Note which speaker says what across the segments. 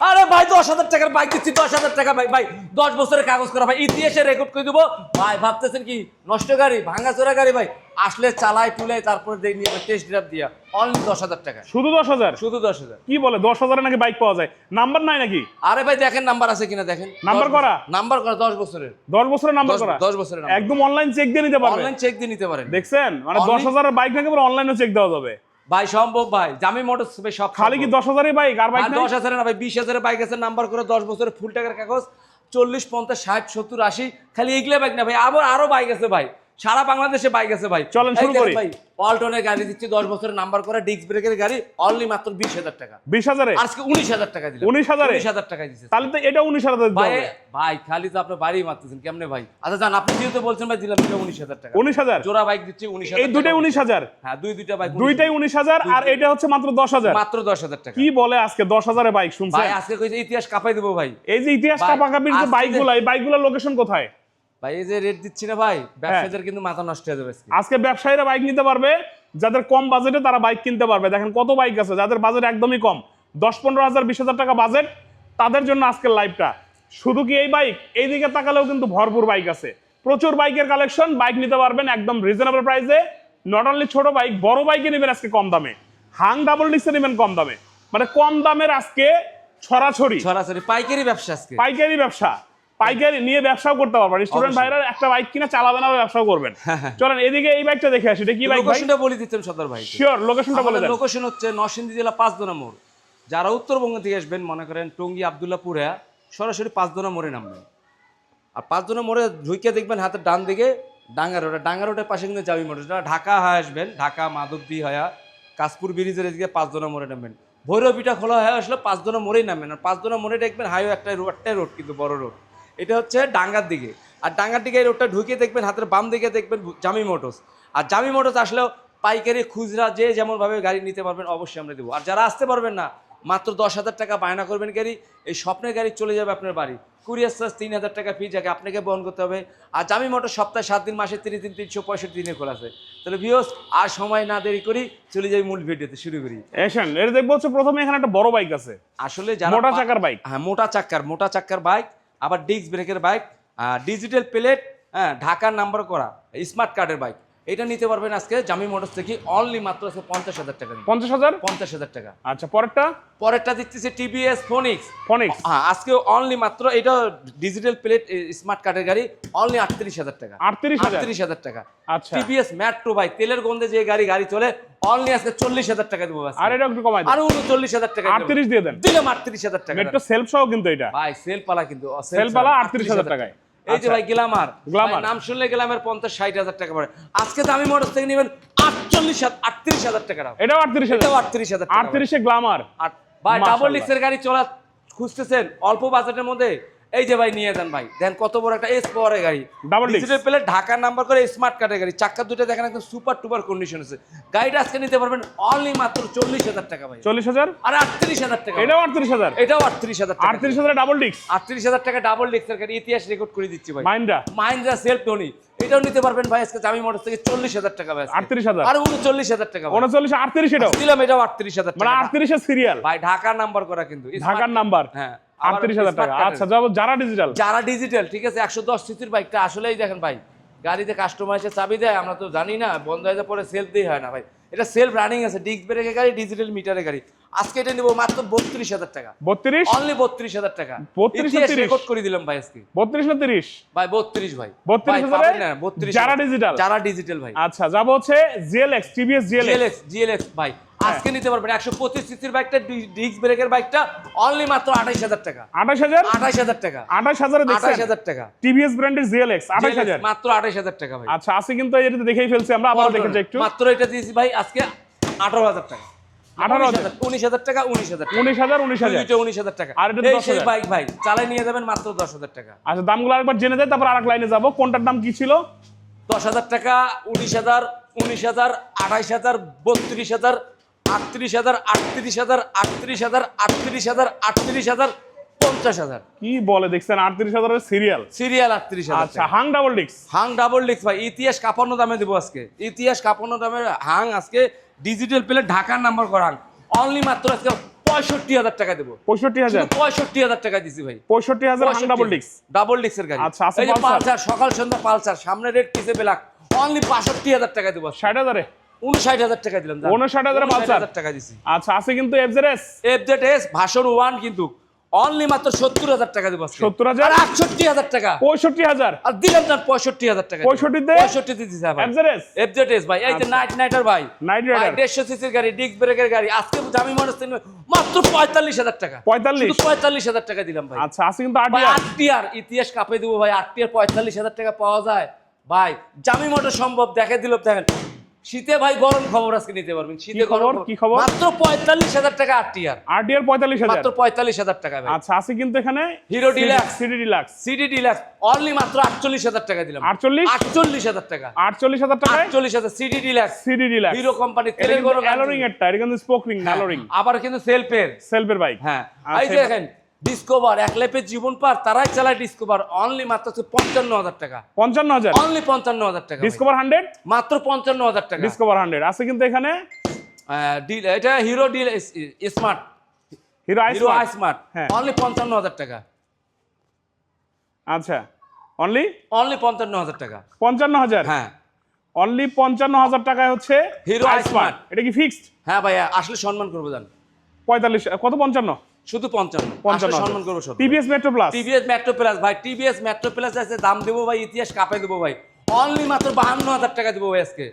Speaker 1: আরে ভাই দশ হাজার টাকার বাইক দিচ্ছি দশ হাজার টাকা ভাই ভাই দশ বছরের কাগজ করা ভাই ইতিহাসে রেকর্ড করে দেবো? ভাই ভাবতেছেন কি নষ্ট গাড়ি ভাঙা চোরা গাড়ি ভাই আসলে চালাই টুলাই তারপরে দিয়ে নিয়ে টেস্ট ড্রাইভ দিয়া। অনলি দশ হাজার টাকা
Speaker 2: শুধু দশ হাজার?
Speaker 1: শুধু দশ হাজার।
Speaker 2: কি বলে দশ হাজারে নাকি বাইক পাওয়া যায়? নাম্বার নাই নাকি?
Speaker 1: আরে ভাই দেখেন নাম্বার আছে কিনা দেখেন।
Speaker 2: নাম্বার করা?
Speaker 1: নাম্বার করা দশ বছরের।
Speaker 2: দশ বছরের নাম্বার করা?
Speaker 1: দশ বছরের
Speaker 2: একদম অনলাইন চেক দিয়ে নিতে পারবে।
Speaker 1: অনলাইন চেক দিয়ে নিতে পারেন।
Speaker 2: দেখছেন? মানে দশ হাজারের বাইক নাকি অনলাইনে চেক দেওয়া যাবে?
Speaker 1: ভাই সম্ভব ভাই। জামি মোটরস সব
Speaker 2: খালি কি। দশ হাজারের বাইক আর বাইক
Speaker 1: দশ হাজারের না ভাই বিশ হাজারের বাইক আছে নাম্বার করে দশ বছরের ফুল টাকার কাগজ চল্লিশ পঞ্চাশ ষাট সত্তর আশি খালি এগুলো বাইক না ভাই আবার আরও বাইক আছে ভাই। সারা বাংলাদেশে বাইক আছে ভাই।
Speaker 2: চলেন শুরু করি।
Speaker 1: ভাই অল্টনের গাড়ি দিচ্ছি দশ বছরের নাম্বার করা ডিস্ক ব্রেকের গাড়ি অনলি মাত্র বিশ হাজার টাকা।
Speaker 2: বিশ হাজারে?
Speaker 1: আজকে উনিশ হাজার টাকা দিলাম।
Speaker 2: 19,000
Speaker 1: উনিশ হাজার টাকা দিচ্ছে
Speaker 2: তাহলে তো এটা উনিশ হাজার দিতে
Speaker 1: ভাই ভাই খালি তো আপনি বাড়ি মারতেছেন কেমনে ভাই? আচ্ছা জান আপনি যেহেতু বলছেন ভাই দিলাম এটা উনিশ হাজার টাকা।
Speaker 2: উনিশ হাজার?
Speaker 1: জোড়া বাইক দিচ্ছি উনিশ
Speaker 2: এই দুটাই উনিশ হাজার?
Speaker 1: হ্যাঁ দুই দুইটা বাইক
Speaker 2: দুইটাই উনিশ হাজার আর এটা হচ্ছে মাত্র দশ হাজার।
Speaker 1: মাত্র দশ হাজার টাকা।
Speaker 2: কি বলে আজকে দশ হাজারে বাইক শুনছেন?
Speaker 1: ভাই আজকে কইছে ইতিহাস কাপাই দেবো ভাই।
Speaker 2: এই যে ইতিহাস কাপাকাপির যে বাইকগুলো এই বাইকগুলোর লোকেশন কোথায়?
Speaker 1: ভাই এই যে রেট দিচ্ছি না ভাই ব্যবসায়ীদের কিন্তু মাথা নষ্ট হয়ে যাবে আজকে।
Speaker 2: ব্যবসায়ীরা বাইক নিতে পারবে যাদের কম বাজেটে তারা বাইক কিনতে পারবে। দেখেন কত বাইক আছে যাদের বাজেট একদমই কম। দশ পনেরো হাজার বিশ হাজার টাকা বাজেট তাদের জন্য আজকের লাইভটা শুধু কি এই বাইক এইদিকে তাকালেও কিন্তু ভরপুর বাইক আছে। প্রচুর বাইকের কালেকশন বাইক নিতে পারবেন একদম রিজনেবল প্রাইসে নট অনলি ছোট বাইক বড় বাইকে নেবেন আজকে কম দামে। হাং ডাবল ডিক্সে নেবেন কম দামে। মানে কম দামের আজকে ছড়াছড়ি।
Speaker 1: সরাসরি পাইকারি ব্যবসা আজকে।
Speaker 2: পাইকারি ব্যবসা। পাইকারি নিয়ে ব্যবসাও করতে পারবেন স্টুডেন্ট ভাইরা একটা বাইক কিনা চালাবেন আর ব্যবসাও করবেন চলেন এদিকে এই বাইকটা দেখে আসি। এটা কি বাইক
Speaker 1: লোকেশনটা বলে দিতেন সদর ভাই।
Speaker 2: শিওর লোকেশনটা বলে দেন।
Speaker 1: লোকেশন হচ্ছে নরসিংদী জেলা পাঁচদোনা মোড়। যারা উত্তরবঙ্গ থেকে আসবেন মনে করেন টঙ্গী আবদুল্লাপুরে সরাসরি পাঁচ পাঁচদোনা মোড়ে নামবেন। আর পাঁচ পাঁচদোনা মোড়ে ঢুকে দেখবেন হাতের ডান দিকে ডাঙ্গা রোড। ডাঙ্গা রোডের পাশে কিন্তু জামি মোটর যারা ঢাকা হয়ে আসবেন ঢাকা মাধবদী হয়া কাশপুর ব্রিজের এদিকে পাঁচদোনা মোড়ে নামবেন। ভৈরবীটা খোলা হয়ে আসলে পাঁচ পাঁচদোনা মোড়েই নামবেন। আর পাঁচ পাঁচদোনা মোড়ে দেখবেন হাইওয়ে একটা রোড একটাই রোড কিন্তু বড় রোড এটা হচ্ছে ডাঙ্গার দিকে। আর ডাঙ্গার দিকে রোডটা ঢুকে দেখবেন হাতের বাম দিকে দেখবেন জামি মোটরস আর জামি মোটরস আসলেও পাইকারি খুচরা যে যেমনভাবে গাড়ি নিতে পারবেন অবশ্যই আমরা দেবো। আর যারা আসতে পারবেন না মাত্র দশ হাজার টাকা বায়না করবেন গাড়ি এই স্বপ্নের গাড়ি চলে যাবে আপনার বাড়ি। কুরিয়ার চার্জ তিন হাজার টাকা ফি যাকে আপনাকে বহন করতে হবে। আর জামি মোটর সপ্তাহে সাত দিন মাসে তিরিশ দিন তিনশো পঁয়ষট্টি দিনে খোলা আছে। তাহলে ভিওস আর সময় না দেরি করি চলে যাই মূল ভিডিওতে শুরু করি।
Speaker 2: এসেন এটা দেখব হচ্ছে প্রথমে এখানে একটা বড় বাইক আছে।
Speaker 1: আসলে
Speaker 2: মোটা চাকার বাইক
Speaker 1: হ্যাঁ মোটা চাক্কার মোটা চাক্কার বাইক আবার ডিস্ক ব্রেকের বাইক ডিজিটাল প্লেট হ্যাঁ ঢাকার নাম্বার করা স্মার্ট কার্ডের বাইক এটা নিতে পারবেন আজকে জামি মোটরস থেকে অনলি মাত্র আছে পঞ্চাশ হাজার টাকা
Speaker 2: পঞ্চাশ হাজার?
Speaker 1: পঞ্চাশ হাজার টাকা।
Speaker 2: আচ্ছা পরেরটা?
Speaker 1: পরেরটা দিতেছে টিভিএস ফোনিক্স
Speaker 2: ফনিক্স
Speaker 1: হ্যাঁ আজকে অনলি মাত্র এটা ডিজিটাল প্লেট স্মার্ট কার্ডের গাড়ি অনলি আটত্রিশ হাজার টাকা।
Speaker 2: আটত্রিশ
Speaker 1: আটত্রিশ হাজার টাকা।
Speaker 2: আচ্ছা।
Speaker 1: টিভিএস ম্যাট্রো ভাই তেলের গন্ধে যে গাড়ি গাড়ি চলে অনলি আজকে চল্লিশ হাজার টাকা দেবো।
Speaker 2: আর এটা একটু কমাই
Speaker 1: আরও উনচল্লিশ হাজার টাকা
Speaker 2: আটত্রিশ দিয়ে দেন।
Speaker 1: দিলাম আটত্রিশ হাজার টাকা।
Speaker 2: মেট্রো সেলফ সহ কিন্তু এটা।
Speaker 1: ভাই সেল পালা কিন্তু অ, sell
Speaker 2: সেল পালা আটত্রিশ হাজার টাকায়।
Speaker 1: এই যে
Speaker 2: আচ্ছা।
Speaker 1: ভাই গ্লামার
Speaker 2: গ্লামার।
Speaker 1: নাম শুনলে গ্লামার পঞ্চাশ ষাট হাজার টাকা পড়ে আজকে দামি মোটর থেকে নেবেন আটচল্লিশ আটত্রিশ হাজার টাকা।
Speaker 2: এটাও আটত্রিশ হাজার
Speaker 1: এটাও আটত্রিশ হাজার
Speaker 2: আটত্রিশে গ্লামার
Speaker 1: ভাই ডাবল ডিক্সের গাড়ি চলা খুঁজতেছেন অল্প বাজেটের মধ্যে এই যে ভাই নিয়ে যান ভাই। দেন কত বড় একটা এস পাওয়ারের গাড়ি।
Speaker 2: Disc।
Speaker 1: ডিজিটাল প্লেট ঢাকার নাম্বার করে স্মার্ট কার্ডের গাড়ি। চাক্কা দুটো দেখেন একদম সুপার টুপার কন্ডিশন আছে। গাড়িটা আজকে নিতে পারবেন অনলি মাত্র চল্লিশ হাজার টাকা ভাই।
Speaker 2: চল্লিশ হাজার?
Speaker 1: আর আটত্রিশ হাজার টাকা
Speaker 2: এটাও আটত্রিশ হাজার?
Speaker 1: এটাও আটত্রিশ হাজার টাকা।
Speaker 2: আটত্রিশ হাজার ডাবল ডিক্স
Speaker 1: আটত্রিশ হাজার টাকা ডাবল ডিক্সের গাড়ি। ইতিহাস রেকর্ড করে দিচ্ছি ভাই।
Speaker 2: মাইন্ডা
Speaker 1: মাহিন্দ্রা সেলফ টনি এটাও নিতে পারবেন ভাই আজকে জামি মোটর থেকে চল্লিশ হাজার টাকা ভাই
Speaker 2: আটত্রিশ হাজার।
Speaker 1: আর উনচল্লিশ হাজার টাকা।
Speaker 2: উনচল্লিশ আটত্রিশ এটাও।
Speaker 1: দিলাম এটাও আটত্রিশ হাজার
Speaker 2: মানে আটত্রিশের সিরিয়াল
Speaker 1: ভাই ঢাকার নাম্বার করা কিন্তু।
Speaker 2: ঢাকার নাম্বার
Speaker 1: হ্যাঁ।
Speaker 2: আটত্রিশ হাজার টাকা। আচ্ছা যারা ডিজিটাল
Speaker 1: যারা ডিজিটাল ঠিক আছে একশো দশ সিসির বাইকটা আসলেই দেখেন ভাই গাড়িতে কাস্টমার এসে চাবি দেয় আমরা তো জানি না বন্ধ হয়ে যাওয়ার পরে সেলফ দিয়ে হয় না ভাই। এটা সেলফ রানিং আছে ডিস্ক ব্রেকের গাড়ি ডিজিটাল মিটারের গাড়ি। আজকে এটা নিবো মাত্র বত্রিশ হাজার টাকা।
Speaker 2: বত্রিশ?
Speaker 1: অনলি বত্রিশ হাজার টাকা।
Speaker 2: 32 না 30?
Speaker 1: রেকর্ড করে দিলাম ভাই আজকে।
Speaker 2: বত্রিশ না তিরিশ?
Speaker 1: ভাই বত্রিশ ভাই।
Speaker 2: বত্রিশ
Speaker 1: 32
Speaker 2: যারা ডিজিটাল
Speaker 1: যারা ডিজিটাল ভাই।
Speaker 2: আচ্ছা যাব হচ্ছে জিএলএক্স টিভিএস জিএলএক্স
Speaker 1: জিএলএক্স ভাই। আজকে নিতে পারবেন একশো পঁচিশ সিসির বাইকটা ডিস্ক ব্রেকের বাইকটা অনলি মাত্র আঠাইশ হাজার টাকা।
Speaker 2: আঠাশ হাজার?
Speaker 1: আঠাইশ হাজার টাকা।
Speaker 2: আঠাশ হাজারে
Speaker 1: আঠাইশ হাজার টাকা।
Speaker 2: টিভিএস ব্র্যান্ডের জিএলএক্স আঠাশ হাজার।
Speaker 1: মাত্র আঠাইশ হাজার টাকা ভাই।
Speaker 2: আচ্ছা আছে কিন্তু এটা দেখেই ফেলছি আমরা আবার দেখেছি একটু।
Speaker 1: মাত্র এটা দিয়েছি ভাই আজকে আঠারো হাজার টাকা।
Speaker 2: 18,000
Speaker 1: উনিশ হাজার টাকা উনিশ হাজার টাকা।
Speaker 2: উনিশ হাজার উনিশ হাজার।
Speaker 1: উনিশ হাজার টাকা।
Speaker 2: আর এটা
Speaker 1: এই
Speaker 2: 10,000
Speaker 1: সেই বাইক ভাই চালাই নিয়ে যাবেন মাত্র দশ হাজার টাকা।
Speaker 2: আচ্ছা দামগুলো আরেকবার জেনে তারপর আরেক লাইনে যাব। কোনটার দাম কি ছিল?
Speaker 1: দশ হাজার টাকা উনিশ হাজার উনিশ হাজার আঠাইশ হাজার বত্রিশ হাজার আটত্রিশ হাজার আটত্রিশ হাজার আটত্রিশ হাজার আটত্রিশ হাজার আটত্রিশ হাজার পঞ্চাশ হাজার।
Speaker 2: কি বলে দেখছেন? আটত্রিশ হাজারের সিরিয়াল
Speaker 1: সিরিয়াল আটত্রিশ হাজার
Speaker 2: আচ্ছা হাং ডাবল ডিক্স
Speaker 1: হাং ডাবল ডিস্ক ভাই ইতিহাস কাপান্ন দামে দেবো আজকে। ইতিহাস কাপান্ন দামে হাং আজকে ডিজিটাল পেলে ঢাকার নাম্বার করা হাং। অনলি মাত্র আজকে পঁয়ষট্টি হাজার টাকা দেবো।
Speaker 2: পঁয়ষট্টি হাজার?
Speaker 1: পঁয়ষট্টি হাজার টাকা দিছি ভাই।
Speaker 2: পঁয়ষট্টি হাজার ডাবল ডিক্স
Speaker 1: ডাবল ডিক্সের গাড়ি।
Speaker 2: আচ্ছা, পালসার।
Speaker 1: সকাল সন্ধ্যা পালসার সামনে রেড পিছে ব্ল্যাক অনলি বাষট্টি হাজার টাকা দেবো
Speaker 2: ষাট হাজারে?
Speaker 1: উনষাট হাজার টাকা দিলাম জান।
Speaker 2: 59,000 এর
Speaker 1: 59,000
Speaker 2: পালসার।
Speaker 1: টাকা দিছি।
Speaker 2: আচ্ছা আছে কিন্তু এফজেডএস
Speaker 1: এফ ভাষণ ওয়ান কিন্তু অনলি মাত্র সত্তর হাজার টাকা দেবো আজকে।
Speaker 2: 70,000?
Speaker 1: আটষট্টি হাজার টাকা।
Speaker 2: পঁয়ষট্টি হাজার।
Speaker 1: আর দিলাম না পঁয়ষট্টি হাজার টাকা
Speaker 2: 65
Speaker 1: পঁয়ষট্টি দিছি
Speaker 2: এফজেডএস
Speaker 1: এফ জেড এস ভাই। এই যে
Speaker 2: আচ্ছা।
Speaker 1: নাইট নাইটার ভাই।
Speaker 2: Night
Speaker 1: ভাই, দেড়শো সিসির গাড়ি ডিস্ক ব্রেকের গাড়ি। আজকে দামি মানুষ মাত্র পঁয়তাল্লিশ হাজার টাকা।
Speaker 2: 45?
Speaker 1: শুধু পঁয়তাল্লিশ হাজার টাকা দিলাম ভাই।
Speaker 2: আচ্ছা আছে কিন্তু
Speaker 1: আটটিয়ার ইতিহাস কাপে দেবো ভাই। পঁয়তাল্লিশ হাজার টাকা পাওয়া যায়। ভাই জামি মোটর সম্ভব দেখে দিল দেখেন। শীতে ভাই গরম খবর আজকে নিতে পারবেন। শীতে
Speaker 2: খবর?
Speaker 1: গরম
Speaker 2: কি খবর?
Speaker 1: মাত্র পঁয়তাল্লিশ হাজার টাকা আটটিয়ার
Speaker 2: আরটিআর পঁয়তাল্লিশ হাজার।
Speaker 1: মাত্র পঁয়তাল্লিশ হাজার টাকা
Speaker 2: আচ্ছা আছে কিন্তু এখানে
Speaker 1: Hero Deluxe।
Speaker 2: CD Deluxe
Speaker 1: CD Deluxe only মাত্র আটচল্লিশ হাজার টাকা দিলাম।
Speaker 2: আটচল্লিশ?
Speaker 1: আটচল্লিশ হাজার টাকা।
Speaker 2: আটচল্লিশ হাজার টাকা
Speaker 1: আটচল্লিশ হাজার CD Deluxe
Speaker 2: CD Deluxe
Speaker 1: Hero company তেলের কোনো
Speaker 2: অ্যালোরিং এরটা এটা কিন্তু স্পোক রিং অ্যালোরিং
Speaker 1: আবার কিন্তু সেলফের
Speaker 2: সেলফের বাইক
Speaker 1: হ্যাঁ।
Speaker 2: আচ্ছা,
Speaker 1: এই দেখেন ডিসকভার এক লেপের জীবন পার তারাই চালায় ডিসকভার অনলি মাত্র হচ্ছে পঞ্চান্ন হাজার টাকা।
Speaker 2: পঞ্চান্ন হাজার?
Speaker 1: অনলি পঞ্চান্ন হাজার টাকা।
Speaker 2: ডিসকভার হান্ড্রেড
Speaker 1: মাত্র পঞ্চান্ন হাজার টাকা।
Speaker 2: ডিসকভার হান্ড্রেড আছে কিন্তু এখানে?
Speaker 1: এটা Hero deal smart
Speaker 2: Hero
Speaker 1: Hero I smart
Speaker 2: হ্যাঁ।
Speaker 1: অনলি পঞ্চান্ন হাজার টাকা।
Speaker 2: আচ্ছা। অনলি
Speaker 1: অনলি পঞ্চান্ন হাজার টাকা।
Speaker 2: পঞ্চান্ন হাজার?
Speaker 1: হ্যাঁ।
Speaker 2: অনলি পঞ্চান্ন হাজার টাকায় হচ্ছে হিরো
Speaker 1: iSmart।
Speaker 2: এটা কি ফিক্সড
Speaker 1: হ্যাঁ ভাইয়া আসলে সম্মান করব জান।
Speaker 2: পঁয়তাল্লিশ কত পঞ্চান্ন?
Speaker 1: শুধু পঞ্চান্ন।
Speaker 2: পঞ্চান্ন
Speaker 1: সম্মান করব
Speaker 2: TVS Metro Plus
Speaker 1: TVS Metro Plus ভাই টিভিএস মেট্রো প্লাস আছে দাম দেবো ভাই ইতিহাস কাপে দেবো ভাই। অনলি মাত্র বাহান্ন হাজার টাকা দেবো ভাই আজকে।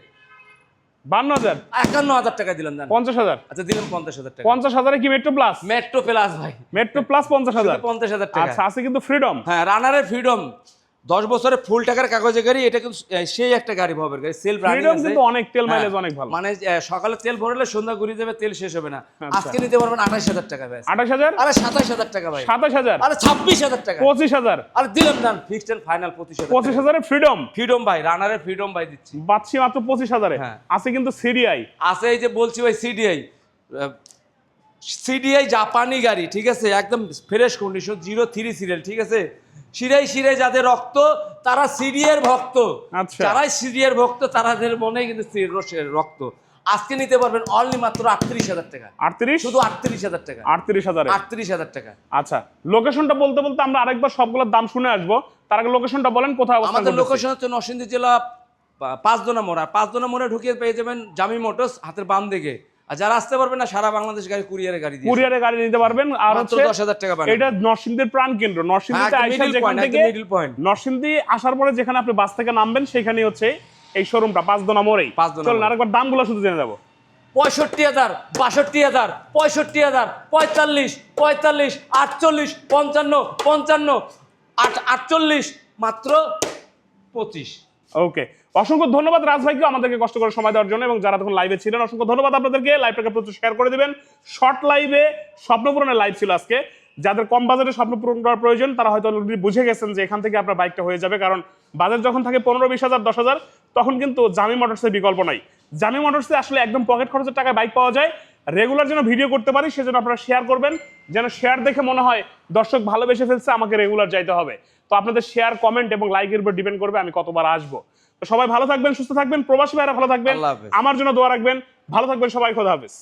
Speaker 2: বান্ন হাজার?
Speaker 1: একান্ন হাজার টাকা দিলাম
Speaker 2: পঞ্চাশ হাজার।
Speaker 1: আচ্ছা দিলাম পঞ্চাশ হাজার টাকা।
Speaker 2: পঞ্চাশ হাজারে কি মেট্রো প্লাস
Speaker 1: মেট্রো প্লাস ভাই।
Speaker 2: মেট্রো প্লাস পঞ্চাশ হাজার।
Speaker 1: পঞ্চাশ হাজার টাকা।
Speaker 2: আচ্ছা আছে কিন্তু ফ্রিডম
Speaker 1: হ্যাঁ রানারের ফ্রিডম দশ বছরে ফুল টাকার কাগজে গাড়ি এটা কিন্তু সেই একটা গাড়ি ভবের গাড়ি রানিং
Speaker 2: কিন্তু অনেক তেল মাইলেজ
Speaker 1: হ্যাঁ,
Speaker 2: অনেক ভালো।
Speaker 1: মানে সকালে তেল ভরলে সন্ধ্যা ঘুরিয়ে যাবে তেল শেষ হবে না।
Speaker 2: আচ্ছা।
Speaker 1: আজকে নিতে পারবেন আঠাশ হাজার টাকা ভাই
Speaker 2: আঠাশ হাজার?
Speaker 1: আরে সাতাশ হাজার টাকা ভাই।
Speaker 2: সাতাশ হাজার?
Speaker 1: আরে ছাব্বিশ হাজার টাকা।
Speaker 2: পঁচিশ হাজার।
Speaker 1: আরে দিলাম না ফিক্সড এন্ড ফাইনাল পঁচিশ হাজার
Speaker 2: পঁচিশ হাজারে ফ্রিডম
Speaker 1: ফ্রিডম ভাই রানারের ফ্রিডম ভাই দিচ্ছি।
Speaker 2: পাচ্ছি মাত্র পঁচিশ হাজারে।
Speaker 1: হ্যাঁ।
Speaker 2: আছে কিন্তু সিডিআই
Speaker 1: আছে এই যে বলছি ভাই সিডিআই সিডিআই জাপানি গাড়ি ঠিক আছে? একদম fresh condition zero three serial ঠিক আছে? সিরাই সিরাই যাদের রক্ত তারা সিরিয়ার ভক্ত।
Speaker 2: আচ্ছা।
Speaker 1: যারাই সিরিয়ার ভক্ত তাদের মনে কিন্তু রক্ত। আজকে নিতে পারবেন অনলি মাত্র আটত্রিশ হাজার টাকা।
Speaker 2: আটত্রিশ?
Speaker 1: শুধু আটত্রিশ হাজার টাকা।
Speaker 2: আটত্রিশ হাজার?
Speaker 1: আটত্রিশ হাজার টাকা।
Speaker 2: আচ্ছা লোকেশনটা বলতে বলতে আমরা আরেকবার সবগুলোর দাম শুনে আসব। তার আগে লোকেশনটা বলেন কোথায়
Speaker 1: আমাদের লোকেশন হচ্ছে নরসিংদী জেলা পাঁচদোনা মোড়া। পাঁচদোনা মোড়ে ঢুকিয়ে পেয়ে যাবেন জামি মোটরস হাতের বাম দিকে। আর যারা আসতে পারবেন না সারা বাংলাদেশ গাড়ি কুরিয়ারে গাড়ি দিয়ে
Speaker 2: কুরিয়ারে গাড়ি নিতে পারবেন আর হচ্ছে
Speaker 1: দশ হাজার টাকা বাড়বে।
Speaker 2: এটা নরসিংদীর প্রাণ কেন্দ্র নরসিংদীতে
Speaker 1: হ্যাঁ,
Speaker 2: আইসা যেখান থেকে
Speaker 1: middle point।
Speaker 2: নরসিংদী আসার পরে যেখানে আপনি বাস থেকে নামবেন সেখানেই হচ্ছে এই শোরুমটা পাঁচদোনা মোড়েই চলুন। আরেকবার দামগুলো শুধু জেনে যাব
Speaker 1: পঁয়ষট্টি হাজার বাষট্টি হাজার পঁয়ষট্টি হাজার পঁয়তাল্লিশ পঁয়তাল্লিশ আটচল্লিশ পঞ্চান্ন পঞ্চান্ন আট আটচল্লিশ মাত্র পঁচিশ
Speaker 2: ওকে অসংখ্য ধন্যবাদ রাজ ভাইকে আমাদেরকে কষ্ট করে সময় দেওয়ার জন্য এবং যারা তখন লাইভে ছিলেন, অসংখ্য ধন্যবাদ আপনাদেরকে। লাইভটাকে প্রচুর শেয়ার করে দেবেন। শর্ট লাইভে স্বপ্নপূরণের লাইভ ছিল আজকে। যাদের কম বাজেটে স্বপ্ন পূরণ করার প্রয়োজন, তারা হয়তো অলরেডি বুঝে গেছেন যে এখান থেকে আপনার বাইকটা হয়ে যাবে। কারণ বাজেট যখন থাকে পনেরো, বিশ হাজার, দশ হাজার, তখন কিন্তু জামি মোটরসের বিকল্প নাই। জামি মোটরসে আসলে একদম পকেট খরচের টাকায় বাইক পাওয়া যায়। রেগুলার যেন ভিডিও করতে পারি সেজন্য আপনারা শেয়ার করবেন। যেন শেয়ার দেখে মনে হয় দর্শক ভালোবেসে ফেলছে আমাকে রেগুলার যাইতে হবে। তো আপনাদের শেয়ার কমেন্ট এবং লাইকের উপর ডিপেন্ড করবে আমি কতবার আসব। তো সবাই ভালো থাকবেন সুস্থ থাকবেন প্রবাসী ভাইরা ভালো থাকবেন। আমার জন্য দোয়া রাখবেন। ভালো থাকবেন সবাই খোদা হাফেজ।